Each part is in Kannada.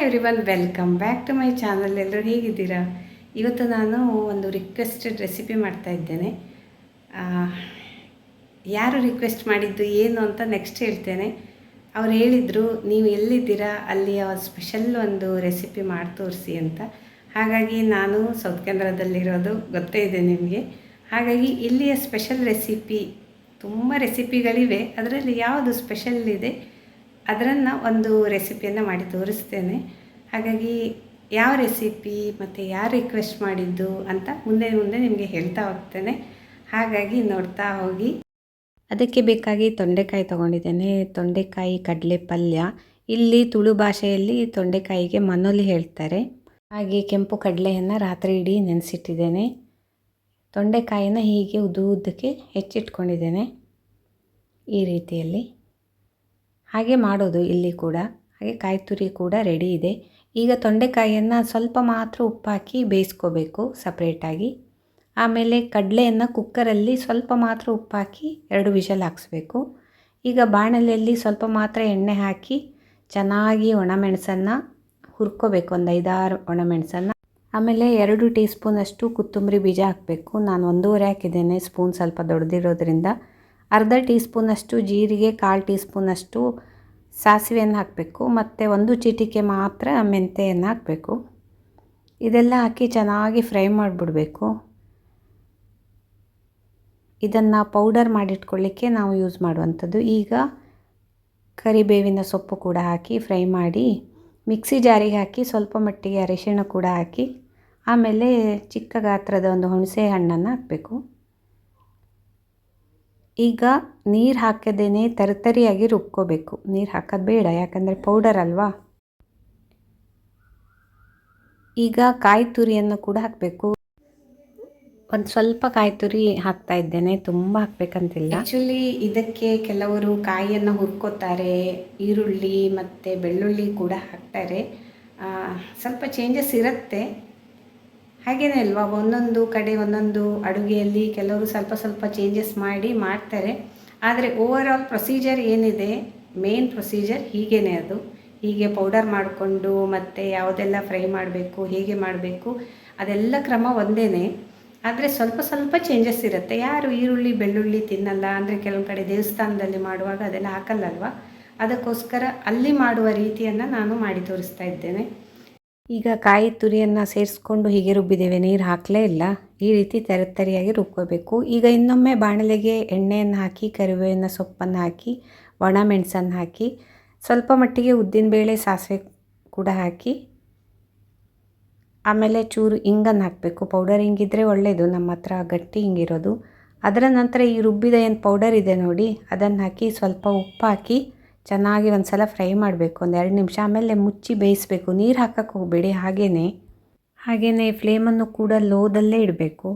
Hi everyone welcome back to my channel ಎಲ್ಲರೂ ಹೇಗಿದ್ದೀರಾ? ಇವತ್ತು ನಾನು ಒಂದು ರಿಕ್ವೆಸ್ಟೆಡ್ ರೆಸಿಪಿ ಮಾಡ್ತಾ ಇದ್ದೇನೆ. ಯಾರು ರಿಕ್ವೆಸ್ಟ್ ಮಾಡಿದ್ದು, ಏನು ಅಂತ ನೆಕ್ಸ್ಟ್ ಹೇಳ್ತೇನೆ. ಅವ್ರು ಹೇಳಿದರು, ನೀವು ಎಲ್ಲಿದ್ದೀರಾ? ಅವ್ರ ಸ್ಪೆಷಲ್ ಒಂದು ರೆಸಿಪಿ ಮಾಡಿ ತೋರಿಸಿ ಅಂತ. ಹಾಗಾಗಿ ನಾನು ಸೌತ್ ಕೇಂದ್ರದಲ್ಲಿರೋದು ಗೊತ್ತೇ ಇದೆ ನಿಮಗೆ. ಹಾಗಾಗಿ ಇಲ್ಲಿಯ ಸ್ಪೆಷಲ್ ರೆಸಿಪಿ ತುಂಬ ರೆಸಿಪಿಗಳಿವೆ ಅದರಲ್ಲಿ ಯಾವುದು ಸ್ಪೆಷಲ್ ಇದೆ? ಅದನ್ನು ಒಂದು ರೆಸಿಪಿಯನ್ನು ಮಾಡಿ ತೋರಿಸ್ತೇನೆ. ಹಾಗಾಗಿ ಯಾವ ರೆಸಿಪಿ ಮತ್ತು ಯಾರು ರಿಕ್ವೆಸ್ಟ್ ಮಾಡಿದ್ದು ಅಂತ ಮುಂದೆ ಮುಂದೆ ನಿಮಗೆ ಹೇಳ್ತಾ ಹೋಗ್ತೇನೆ. ಹಾಗಾಗಿ ನೋಡ್ತಾ ಹೋಗಿ. ಅದಕ್ಕೆ ಬೇಕಾಗಿ ತೊಂಡೆಕಾಯಿ ತೊಗೊಂಡಿದ್ದೇನೆ. ತೊಂಡೆಕಾಯಿ ಕಡಲೆ ಪಲ್ಯ. ಇಲ್ಲಿ ತುಳು ಭಾಷೆಯಲ್ಲಿ ತೊಂಡೆಕಾಯಿಗೆ ಮನೋಲಿ ಹೇಳ್ತಾರೆ. ಹಾಗೆ ಕೆಂಪು ಕಡಲೆಯನ್ನು ರಾತ್ರಿ ಇಡೀ ನೆನೆಸಿಟ್ಟಿದ್ದೇನೆ. ತೊಂಡೆಕಾಯಿನ ಹೀಗೆ ಉದ್ದು ಉದ್ದಕ್ಕೆ ಹೆಚ್ಚಿಟ್ಕೊಂಡಿದ್ದೇನೆ. ಈ ರೀತಿಯಲ್ಲಿ. ಹಾಗೆ ಮಾಡೋದು ಇಲ್ಲಿ ಕೂಡ. ಹಾಗೆ ಕಾಯಿ ತುರಿ ಕೂಡ ರೆಡಿ ಇದೆ. ಈಗ ತೊಂಡೆಕಾಯಿಯನ್ನು ಸ್ವಲ್ಪ ಮಾತ್ರ ಉಪ್ಪಾಕಿ ಬೇಯಿಸ್ಕೋಬೇಕು ಸಪ್ರೇಟಾಗಿ ಆಮೇಲೆ ಕಡಲೆಯನ್ನು ಕುಕ್ಕರಲ್ಲಿ ಸ್ವಲ್ಪ ಮಾತ್ರ ಉಪ್ಪಾಕಿ ಎರಡು ವಿಷಲ್ ಹಾಕ್ಸ್ಬೇಕು. ಈಗ ಬಾಣಲೆಯಲ್ಲಿ ಸ್ವಲ್ಪ ಮಾತ್ರ ಎಣ್ಣೆ ಹಾಕಿ ಚೆನ್ನಾಗಿ ಒಣಮೆಣಸನ್ನು ಹುರ್ಕೋಬೇಕು, ಒಂದು ಐದಾರು ಒಣಮೆಣಸನ್ನು. ಆಮೇಲೆ ಎರಡು ಟೀ ಸ್ಪೂನಷ್ಟು ಕೊತ್ತಂಬರಿ ಬೀಜ ಹಾಕಬೇಕು. ನಾನು ಒಂದೂವರೆ ಹಾಕಿದ್ದೇನೆ ಸ್ಪೂನ್ ಸ್ವಲ್ಪ ದೊಡ್ಡದಿರೋದ್ರಿಂದ ಅರ್ಧ ಟೀ ಸ್ಪೂನಷ್ಟು ಜೀರಿಗೆ, ಕಾಲು ಟೀ ಸ್ಪೂನಷ್ಟು ಸಾಸಿವೆಯನ್ನು ಹಾಕಬೇಕು. ಮತ್ತು ಒಂದು ಚಿಟಿಕೆ ಮಾತ್ರ ಮೆಂತೆಯನ್ನು ಹಾಕಬೇಕು. ಇದೆಲ್ಲ ಹಾಕಿ ಚೆನ್ನಾಗಿ ಫ್ರೈ ಮಾಡಿಬಿಡಬೇಕು. ಇದನ್ನು ಪೌಡರ್ ಮಾಡಿಟ್ಕೊಳ್ಳಿಕ್ಕೆ ನಾವು ಯೂಸ್ ಮಾಡುವಂಥದ್ದು. ಈಗ ಕರಿಬೇವಿನ ಸೊಪ್ಪು ಕೂಡ ಹಾಕಿ ಫ್ರೈ ಮಾಡಿ, ಮಿಕ್ಸಿ ಜಾರಿಗೆ ಹಾಕಿ ಸ್ವಲ್ಪ ಮಟ್ಟಿಗೆ ಅರಿಶಿಣ ಕೂಡ ಹಾಕಿ, ಆಮೇಲೆ ಚಿಕ್ಕ ಗಾತ್ರದ ಒಂದು ಹುಣಸೆ ಹಣ್ಣನ್ನು ಹಾಕಬೇಕು. ಈಗ ನೀರು ಹಾಕದೇನೆ ತರಿತರಿಯಾಗಿ ರುಬ್ಕೋಬೇಕು. ನೀರು ಹಾಕೋದು ಬೇಡ, ಯಾಕಂದರೆ ಪೌಡರ್ ಅಲ್ವಾ? ಈಗ ಕಾಯಿ ತುರಿಯನ್ನು ಕೂಡ ಹಾಕಬೇಕು. ಒಂದು ಸ್ವಲ್ಪ ಕಾಯಿ ತುರಿ ಹಾಕ್ತಾ ಇದ್ದೇನೆ, ತುಂಬ ಹಾಕಬೇಕಂತಿಲ್ಲ. ಆ್ಯಕ್ಚುಲಿ ಇದಕ್ಕೆ ಕೆಲವರು ಕಾಯಿಯನ್ನು ಹುರ್ಕೋತಾರೆ, ಈರುಳ್ಳಿ ಮತ್ತು ಬೆಳ್ಳುಳ್ಳಿ ಕೂಡ ಹಾಕ್ತಾರೆ. ಸ್ವಲ್ಪ ಚೇಂಜಸ್ ಇರುತ್ತೆ. ಹಾಗೇನೇ ಅಲ್ವಾ, ಒಂದೊಂದು ಕಡೆ ಒಂದೊಂದು ಅಡುಗೆಯಲ್ಲಿ ಕೆಲವರು ಸ್ವಲ್ಪ ಸ್ವಲ್ಪ ಚೇಂಜಸ್ ಮಾಡಿ ಮಾಡ್ತಾರೆ. ಆದರೆ ಓವರ್ ಆಲ್ ಪ್ರೊಸೀಜರ್ ಏನಿದೆ ಮೇನ್ ಪ್ರೊಸೀಜರ್ ಹೀಗೇ ಅದು. ಹೀಗೆ ಪೌಡರ್ ಮಾಡಿಕೊಂಡು ಮತ್ತು ಯಾವುದೆಲ್ಲ ಫ್ರೈ ಮಾಡಬೇಕು, ಹೇಗೆ ಮಾಡಬೇಕು, ಅದೆಲ್ಲ ಕ್ರಮ ಒಂದೇ ಆದರೆ ಸ್ವಲ್ಪ ಸ್ವಲ್ಪ ಚೇಂಜಸ್ ಇರುತ್ತೆ. ಯಾರು ಈರುಳ್ಳಿ, ಬೆಳ್ಳುಳ್ಳಿ ತಿನ್ನಲ್ಲ, ಅಂದರೆ ಕೆಲವು ಕಡೆ ದೇವಸ್ಥಾನದಲ್ಲಿ ಮಾಡುವಾಗ ಅದೆಲ್ಲ ಹಾಕಲ್ಲಲ್ವ? ಅದಕ್ಕೋಸ್ಕರ ಅಲ್ಲಿ ಮಾಡುವ ರೀತಿಯನ್ನು ನಾನು ಮಾಡಿ ತೋರಿಸ್ತಾ ಇದ್ದೇನೆ. ಈಗ ಕಾಯಿ ತುರಿಯನ್ನು ಸೇರಿಸ್ಕೊಂಡು ಹೀಗೆ ರುಬ್ಬಿದ್ದೇವೆ. ನೀರು ಹಾಕಲೇ ಇಲ್ಲ. ಈ ರೀತಿ ತರಿತರಿಯಾಗಿ ರುಬ್ಕೋಬೇಕು. ಈಗ ಇನ್ನೊಮ್ಮೆ ಬಾಣಲೆಗೆ ಎಣ್ಣೆಯನ್ನು ಹಾಕಿ, ಕರಿಬೇವಿನ ಸೊಪ್ಪನ್ನು ಹಾಕಿ, ಒಣ ಮೆಣಸನ್ನು ಹಾಕಿ, ಸ್ವಲ್ಪ ಮಟ್ಟಿಗೆ ಉದ್ದಿನಬೇಳೆ ಸಾಸಿವೆ ಕೂಡ ಹಾಕಿ, ಆಮೇಲೆ ಚೂರು ಹಿಂಗನ್ನು ಹಾಕಬೇಕು. ಪೌಡರ್ ಹಿಂಗಿದ್ರೆ ಒಳ್ಳೆಯದು ನಮ್ಮ ಹತ್ರ ಗಟ್ಟಿ ಹಿಂಗಿರೋದು. ಅದರ ನಂತರ ಈ ರುಬ್ಬಿದ ಏನು ಪೌಡರ್ ಇದೆ ನೋಡಿ, ಅದನ್ನು ಹಾಕಿ ಸ್ವಲ್ಪ ಉಪ್ಪು ಹಾಕಿ ಚೆನ್ನಾಗಿ ಒಂದು ಸಲ ಫ್ರೈ ಮಾಡಬೇಕು. ಒಂದು ಎರಡು ನಿಮಿಷ ಆಮೇಲೆ ಮುಚ್ಚಿ ಬೇಯಿಸಬೇಕು. ನೀರು ಹಾಕಕ್ಕೆ ಹೋಗಬೇಡಿ. ಹಾಗೇ ಹಾಗೆಯೇ ಫ್ಲೇಮನ್ನು ಕೂಡ ಲೋದಲ್ಲೇ ಇಡಬೇಕು.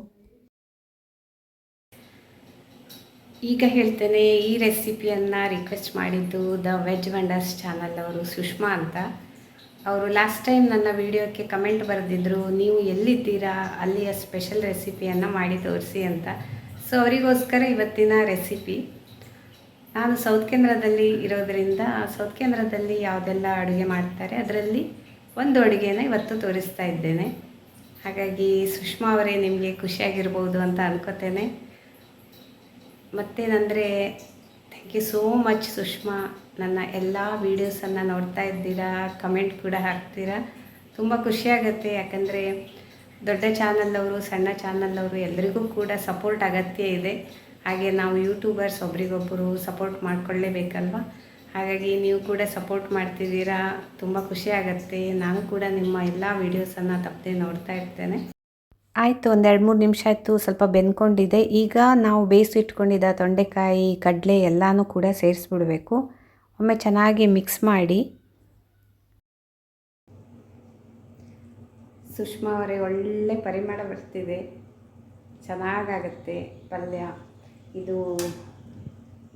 ಈಗ ಹೇಳ್ತೇನೆ, ಈ ರೆಸಿಪಿಯನ್ನು ರಿಕ್ವೆಸ್ಟ್ ಮಾಡಿದ್ದು ದ ವೆಜ್ ವಂಡರ್ಸ್ ಚಾನಲ್ ಅವರು ಸುಷ್ಮಾ ಅಂತ. ಅವರು ಲಾಸ್ಟ್ ಟೈಮ್ ನನ್ನ ವಿಡಿಯೋಕ್ಕೆ ಕಮೆಂಟ್ ಬರೆದಿದ್ದರು ನೀವು ಎಲ್ಲಿದ್ದೀರಾ? ಅಲ್ಲಿಯ ಸ್ಪೆಷಲ್ ರೆಸಿಪಿಯನ್ನು ಮಾಡಿ ತೋರಿಸಿ ಅಂತ. ಸೊ ಅವರಿಗೋಸ್ಕರ ಇವತ್ತಿನ ರೆಸಿಪಿ ನಾನು ಸೌತ್ ಕೇಂದ್ರದಲ್ಲಿ ಇರೋದರಿಂದ ಸೌತ್ ಕೇಂದ್ರದಲ್ಲಿ ಯಾವುದೆಲ್ಲ ಅಡುಗೆ ಮಾಡ್ತಾರೆ ಅದರಲ್ಲಿ ಒಂದು ಅಡುಗೆನ ಇವತ್ತು ತೋರಿಸ್ತಾ ಇದ್ದೇನೆ. ಹಾಗಾಗಿ ಸುಷ್ಮಾ ಅವರೇ ನಿಮಗೆ ಖುಷಿಯಾಗಿರ್ಬೋದು ಅಂತ ಅನ್ಕೋತೇನೆ. ಮತ್ತೇನಂದರೆ thank you so much Sushma. ನನ್ನ ಎಲ್ಲ ವೀಡಿಯೋಸನ್ನು ನೋಡ್ತಾ ಇದ್ದೀರಾ ಕಮೆಂಟ್ ಕೂಡ ಹಾಕ್ತೀರಾ. ತುಂಬ ಖುಷಿಯಾಗತ್ತೆ. ಯಾಕಂದರೆ ದೊಡ್ಡ ಚಾನಲ್ಲವರು ಸಣ್ಣ ಚಾನಲ್ನವರು ಎಲ್ಲರಿಗೂ ಕೂಡ ಸಪೋರ್ಟ್ ಅಗತ್ಯ ಇದೆ. ಹಾಗೆ ನಾವು ಯೂಟ್ಯೂಬರ್ಸ್ ಒಬ್ರಿಗೊಬ್ಬರು ಸಪೋರ್ಟ್ ಮಾಡಿಕೊಳ್ಳೇಬೇಕಲ್ವ? ಹಾಗಾಗಿ ನೀವು ಕೂಡ ಸಪೋರ್ಟ್ ಮಾಡ್ತಿದ್ದೀರಾ, ತುಂಬ ಖುಷಿ ಆಗುತ್ತೆ. ನಾನು ಕೂಡ ನಿಮ್ಮ ಎಲ್ಲ ವೀಡಿಯೋಸನ್ನು ತಪ್ಪದೆ ನೋಡ್ತಾ ಇರ್ತೇನೆ. ಆಯಿತು ಒಂದು ಎರಡು ಮೂರು ನಿಮಿಷ ಆಯಿತು, ಸ್ವಲ್ಪ ಬೆಂದ್ಕೊಂಡಿದೆ. ಈಗ ನಾವು ಬೇಯಿಸಿಟ್ಕೊಂಡಿದ್ದ ತೊಂಡೆಕಾಯಿ, ಕಡಲೆ ಎಲ್ಲನೂ ಕೂಡ ಸೇರಿಸ್ಬಿಡಬೇಕು. ಒಮ್ಮೆ ಚೆನ್ನಾಗಿ ಮಿಕ್ಸ್ ಮಾಡಿ. ಸುಷ್ಮಾ ಅವರೇ, ಒಳ್ಳೆ ಪರಿಮಳ ಬರ್ತಿದೆ. ಚೆನ್ನಾಗಾಗತ್ತೆ ಪಲ್ಯ. ಇದು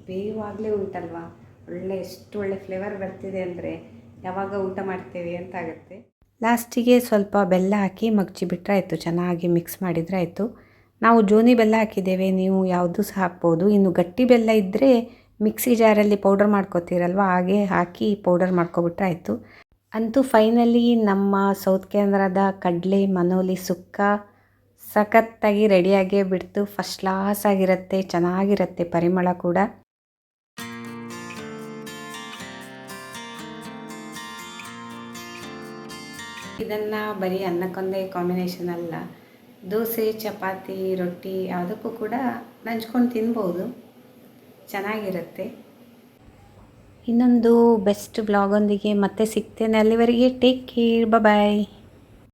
ಬೇಯುವಾಗಲೇ ಉಂಟಲ್ವಾ? ಒಳ್ಳೆ, ಎಷ್ಟು ಒಳ್ಳೆ ಫ್ಲೇವರ್ ಬರ್ತಿದೆ ಅಂದರೆ ಯಾವಾಗ ಊಟ ಮಾಡ್ತೇವೆ ಅಂತ ಆಗುತ್ತೆ ಲಾಸ್ಟಿಗೆ ಸ್ವಲ್ಪ ಬೆಲ್ಲ ಹಾಕಿ ಮಗ್ಚಿಬಿಟ್ರೆ ಆಯಿತು, ಚೆನ್ನಾಗಿ ಮಿಕ್ಸ್ ಮಾಡಿದರೆ ಆಯಿತು. ನಾವು ಜೋನಿ ಬೆಲ್ಲ ಹಾಕಿದ್ದೇವೆ, ನೀವು ಯಾವುದು ಸಹ ಹಾಕ್ಬೋದು. ಇನ್ನು ಗಟ್ಟಿ ಬೆಲ್ಲ ಇದ್ದರೆ ಮಿಕ್ಸಿ ಜಾರಲ್ಲಿ ಪೌಡರ್ ಮಾಡ್ಕೋತೀರಲ್ವ, ಹಾಗೆ ಹಾಕಿ ಪೌಡರ್ ಮಾಡ್ಕೊಬಿಟ್ರೆ ಆಯಿತು. ಅಂತೂ ಫೈನಲಿ ನಮ್ಮ ಸೌತ್ ಕೇಂದ್ರದ ಕಡಲೆ, ಮನೋಲಿ, ಸುಕ್ಕ ಸಖತ್ತಾಗಿ ರೆಡಿಯಾಗೇ ಬಿಡ್ತು. ಫಸ್ಟ್ ಕ್ಲಾಸ್ ಆಗಿರುತ್ತೆ, ಚೆನ್ನಾಗಿರುತ್ತೆ ಪರಿಮಳ ಕೂಡ. ಇದನ್ನು ಬರೀ ಅನ್ನಕ್ಕೊಂದೇ ಕಾಂಬಿನೇಷನ್ ಅಲ್ಲ. ದೋಸೆ, ಚಪಾತಿ, ರೊಟ್ಟಿ ಯಾವುದಕ್ಕೂ ಕೂಡ ನಂಚ್ಕೊಂಡು ತಿನ್ಬೋದು. ಚೆನ್ನಾಗಿರುತ್ತೆ. ಇನ್ನೊಂದು ಬೆಸ್ಟ್ ಬ್ಲಾಗೊಂದಿಗೆ ಮತ್ತೆ ಸಿಗ್ತೇನೆ. ಅಲ್ಲಿವರೆಗೆ ಟೇಕ್ ಕೇರ್ ಬಾಯ್